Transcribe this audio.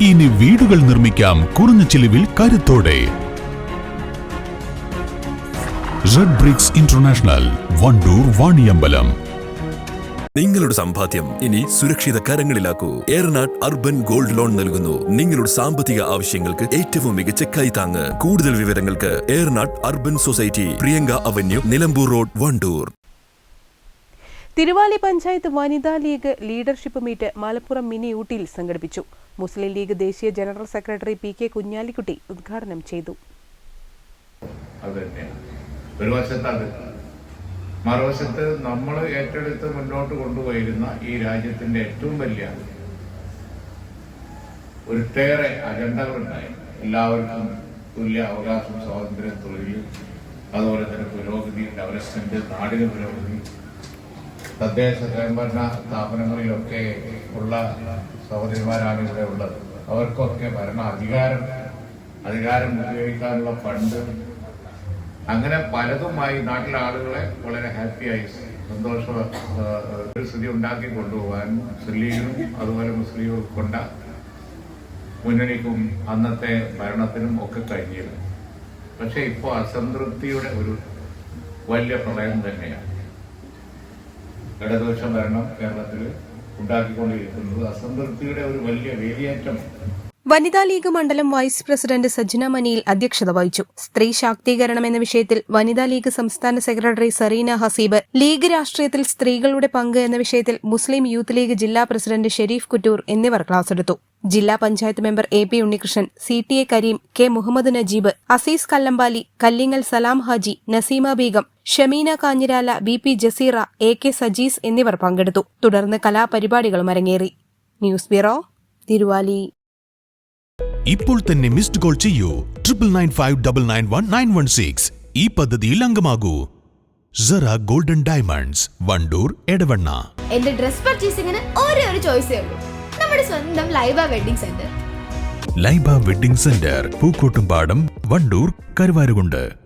ഇനി വീടുകൾ നിർമ്മിക്കാം കുറഞ്ഞ ചിലവിൽ കരുത്തോടെ. Red bricks international Wandoor Vaniyambalam. നിങ്ങളുടെ സമ്പാദ്യം ഇനി സുരക്ഷിത കരങ്ങളിലാക്കൂ. ഏറനാട് അർബൻ ഗോൾഡ് ലോൺ നൽകുന്നു. നിങ്ങളുടെ സാമ്പത്തിക ആവശ്യങ്ങൾക്ക് ഏറ്റവും മികച്ച കൈത്താങ്ങ് കൂടുതൽ വിവരങ്ങൾക്ക് Eranad urban society Priyanka avenue Nilambur road Wandoor. Thiruvali panchayat വനിതാ league leadership meet Malappuram mini ഊട്ടിയിൽ സംഘടിപ്പിച്ചു. മുസ്ലിം ലീഗ് ദേശീയ general secretary P K Kunhalikutty ഉദ്ഘാടനം ചെയ്തു. ഒരു മറുവശത്ത് നമ്മൾ ഏറ്റെടുത്ത് മുന്നോട്ട് കൊണ്ടുപോയിരുന്ന ഈ രാജ്യത്തിന്റെ ഏറ്റവും വലിയ ഒട്ടേറെ അജണ്ടകളുണ്ടായി എല്ലാവർക്കും തുല്യ അവകാശം സ്വാതന്ത്ര്യം തൊഴിൽ അതുപോലെ തന്നെ പുരോഗതി ഡെവലപ്മെന്റ് നാടിന് പുരോഗതി തദ്ദേശ സ്വയംഭരണ സ്ഥാപനങ്ങളിലൊക്കെ ഉള്ള സഹോദരിമാരാണ് ഇവിടെ ഉള്ളത്. അവർക്കൊക്കെ ഭരണ അധികാരം അധികാരം ഉപയോഗിക്കാനുള്ള ഫണ്ട്. അങ്ങനെ പലതുമായി നാട്ടിലെ ആളുകളെ വളരെ ഹാപ്പിയായി സന്തോഷ സ്ഥിതി ഉണ്ടാക്കി കൊണ്ടുപോകാൻ മുസ്ലിം ലീഗിനും അതുപോലെ മുസ്ലിം കൊണ്ട മുന്നണിക്കും അന്നത്തെ ഭരണത്തിനും ഒക്കെ കഴിഞ്ഞിരുന്നു. പക്ഷെ ഇപ്പോൾ അസംതൃപ്തിയുടെ ഒരു വലിയ പ്രളയം തന്നെയാണ്. ഇടതുപക്ഷ ഭരണം കേരളത്തിൽ ഉണ്ടാക്കിക്കൊണ്ടിരിക്കുന്നത് അസംതൃപ്തിയുടെ ഒരു വലിയ വേലിയേറ്റം. വനിതാ ലീഗ് മണ്ഡലം വൈസ് പ്രസിഡന്റ് സജ്ന മനിയിൽ അധ്യക്ഷത വഹിച്ചു. സ്ത്രീ ശാക്തീകരണം എന്ന വിഷയത്തിൽ വനിതാ ലീഗ് സംസ്ഥാന സെക്രട്ടറി സറീന ഹസീബ് ലീഗ് രാഷ്ട്രീയത്തിൽ സ്ത്രീകളുടെ പങ്ക് എന്ന വിഷയത്തിൽ മുസ്ലിം യൂത്ത് ലീഗ് ജില്ലാ പ്രസിഡന്റ് ഷെരീഫ് കുറ്റൂർ എന്നിവർ ക്ലാസ് എടുത്തു. ജില്ലാ panchayat member A P Unnikrishnan C T A Kareem K Muhammad Najeeb Azeez Kallampali Kallingal Salam Haji Naseema Beegum Shameena Kanjirala B P Jaseera A K Sajees എന്നിവർ പങ്കെടുത്തു. തുടർന്ന് കലാപരിപാടികളും അരങ്ങേറി. News bureau Thiruvali. ഇപ്പോൾ തന്നെ missed call ചെയ്യൂ. Triple nine five double nine one nine one six. ഈ പദ്ധതിയിൽ അംഗമാകൂ. Zara golden diamonds Wandoor Edavanna. എന്റെ ഡ്രസ് പർച്ചേസിംഗിന് ഒരേ ഒരു ചോയ്സ് ഉള്ളൂ. നമ്മുടെ സ്വന്തം Laiba wedding centre. Laiba wedding centre Pookkottumpadam Wandoor Karuvarakundu.